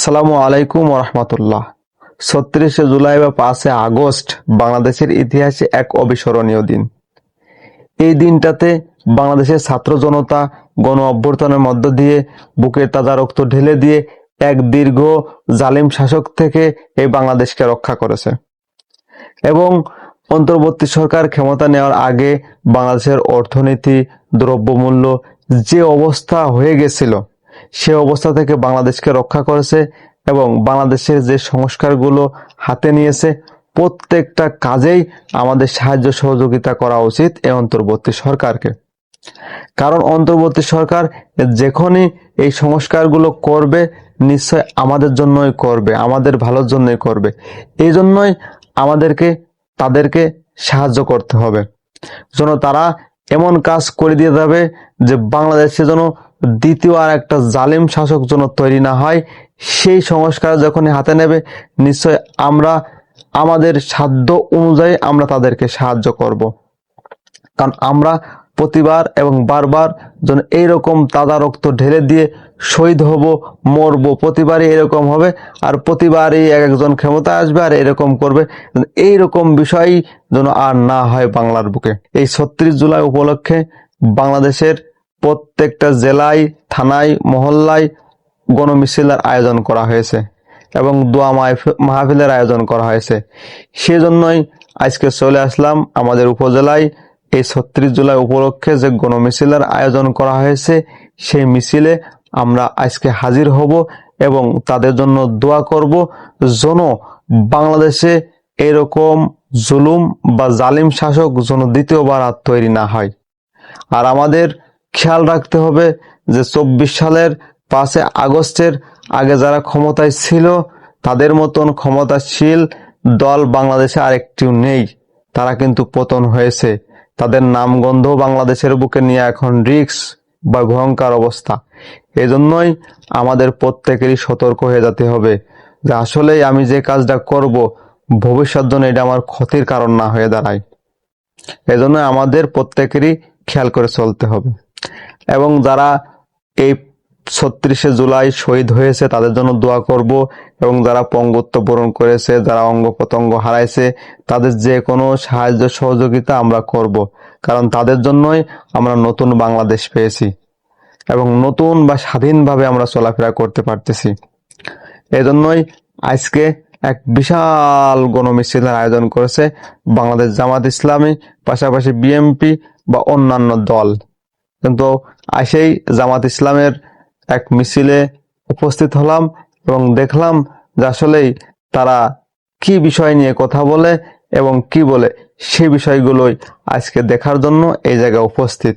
আসসালামু আলাইকুম রহমতুল্লাহ ছত্রিশে জুলাই বা পাঁচে আগস্ট বাংলাদেশের ইতিহাসে এক অবিস্মরণীয় দিন। এই দিনটাতে বাংলাদেশের ছাত্র জনতা গণ অভ্যর্থনের মধ্য দিয়ে বুকের তাজা রক্ত ঢেলে দিয়ে এক দীর্ঘ জালিম শাসক থেকে এই বাংলাদেশকে রক্ষা করেছে। এবং অন্তর্বর্তী সরকার ক্ষমতা নেওয়ার আগে বাংলাদেশের অর্থনীতি, দ্রব্যমূল্য যে অবস্থা হয়ে গেছিল সে অবস্থা থেকে বাংলাদেশকে রক্ষা করেছে এবং বাংলাদেশের যে সংস্কারগুলো হাতে নিয়েছে, প্রত্যেকটা কাজেই আমাদের সাহায্য সহযোগিতা করা উচিত এই অন্তর্বর্তী সরকারকে। কারণ অন্তর্বর্তী সরকার যখনই এই সংস্কারগুলো করবে, নিশ্চয় আমাদের জন্যই করবে, আমাদের ভালোর জন্যই করবে। এই জন্যই আমাদেরকে, তাদেরকে সাহায্য করতে হবে। যেন তারা এমন কাজ করে দিয়ে যাবে যে বাংলাদেশে যেন দ্বিতীয় আর একটা জালিম শাসক যেন তৈরি না হয়, সেই সংস্কার যখন হাতে নেবে, নিশ্চয় আমরা, আমাদের সাধ্য অনুযায়ী আমরা তাদেরকে সাহায্য করব। কারণ আমরা প্রতিবার এবং বারবার যেন এইরকম তাজা রক্ত ঢেলে দিয়ে শহীদ হব, মরব, প্রতিবারই এরকম হবে, আর প্রতিবারই এক একজন ক্ষমতা আসবে আর এরকম করবে এই রকম বিষয় যেন আর না হয় বাংলার বুকে। এই ছত্রিশ জুলাই উপলক্ষে বাংলাদেশের প্রত্যেকটা জেলায়, থানায়, মহল্লায় গণমিছিলের আয়োজন করা হয়েছে এবং দোয়া মাহফি- মাহফিলের আয়োজন করা হয়েছে। সেজন্যই আজকে চলে আসলাম আমাদের উপজেলায়। এই ছত্রিশ জুলাই উপলক্ষে যে গণমিছিলের আয়োজন করা হয়েছে, সেই মিছিলে আমরা আজকে হাজির হব এবং তাদের জন্য দোয়া করব যেন বাংলাদেশে এরকম জুলুম বা জালিম শাসক যেন দ্বিতীয়বার আর তৈরি না হয়। আর আমাদের খেয়াল রাখতে হবে যে চব্বিশ সালের পাঁচে আগস্টের আগে যারা ক্ষমতায় ছিল, তাদের মতন ক্ষমতাশীল দল বাংলাদেশে আরেকটিও নেই। তারা কিন্তু পতন হয়েছে। তাদের নামগন্ধ বাংলাদেশের বুকে নিয়ে এখন রিক্স বা ভয়ঙ্কর অবস্থা। এজন্যই আমাদের প্রত্যেকেরই সতর্ক হয়ে যেতে হবে যে আসলেই আমি যে কাজটা করব, ভবিষ্যৎ জন্য এটা আমার ক্ষতির কারণ না হয়ে দাঁড়ায়। এজন্য আমাদের প্রত্যেকেরই খেয়াল করে চলতে হবে। এবং যারা এই ছত্রিশে জুলাই শহীদ হয়েছে, তাদের জন্য দোয়া করব। এবং যারা পঙ্গুত্ব বরণ করেছে, যারা অঙ্গ প্রত্যঙ্গ হারাইছে, তাদের যে কোনো সাহায্য সহযোগিতা আমরা করব। কারণ তাদের জন্যই আমরা নতুন বাংলাদেশ পেয়েছি এবং নতুন বা স্বাধীনভাবে আমরা চলাফেরা করতে পারতেছি। এজন্যই আজকে এক বিশাল গণমিছিলের আয়োজন করেছে বাংলাদেশ জামাত ইসলামী, পাশাপাশি বিএমপি বা অন্যান্য দল। কিন্তু আসেই জামাত ইসলামের এক মিছিলে উপস্থিত হলাম এবং দেখলাম যে আসলেই তারা কি বিষয় নিয়ে কথা বলে এবং কি বলে সে বিষয়গুলোই আজকে দেখার জন্য এই জায়গায় উপস্থিত।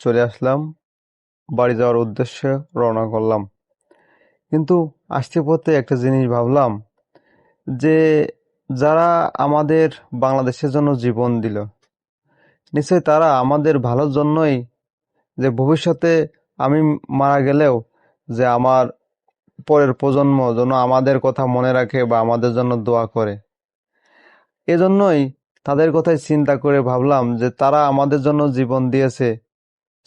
চলে আসলাম, বাড়ি যাওয়ার উদ্দেশ্যে রওনা করলাম। কিন্তু আসতে পথে একটা জিনিস ভাবলাম যে যারা আমাদের বাংলাদেশের জন্য জীবন দিল নিশ্চয় তারা আমাদের ভালোর জন্যই যে ভবিষ্যতে আমি মারা গেলেও যে আমার পরের প্রজন্ম যেন আমাদের কথা মনে রাখে বা আমাদের জন্য দোয়া করে। এজন্যই তাদের কথাই চিন্তা করে ভাবলাম যে তারা আমাদের জন্য জীবন দিয়েছে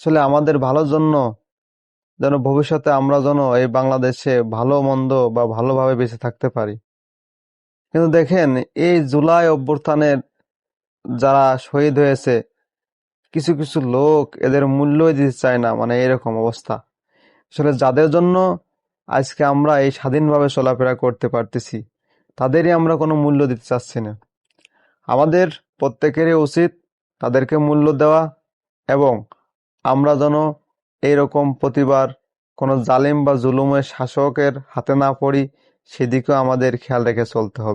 আসলে আমাদের ভালোর জন্য যেন ভবিষ্যতে আমরা যেন এই বাংলাদেশে ভালো, মন্দ বা ভালোভাবে বেঁচে থাকতে পারি। কিন্তু দেখেন, এই জুলাই অভ্যুত্থানের যারা শহীদ হয়েছে, কিছু কিছু লোক এদের মূল্যই দিতে চায় না মানে এরকম অবস্থা। আসলে যাদের জন্য আজকে আমরা এই স্বাধীনভাবে চলাফেরা করতে পারতেছি, তাদেরই আমরা কোনো মূল্য দিতে চাচ্ছি না। আমাদের প্রত্যেকেরই উচিত তাদেরকে মূল্য দেওয়া এবং আমরা যেন এইরকম প্রতিবার কোনো জালিম বা জুলুমের শাসকের হাতে না পড়ি, সেদিকেও আমাদের খেয়াল রেখে চলতে হবে।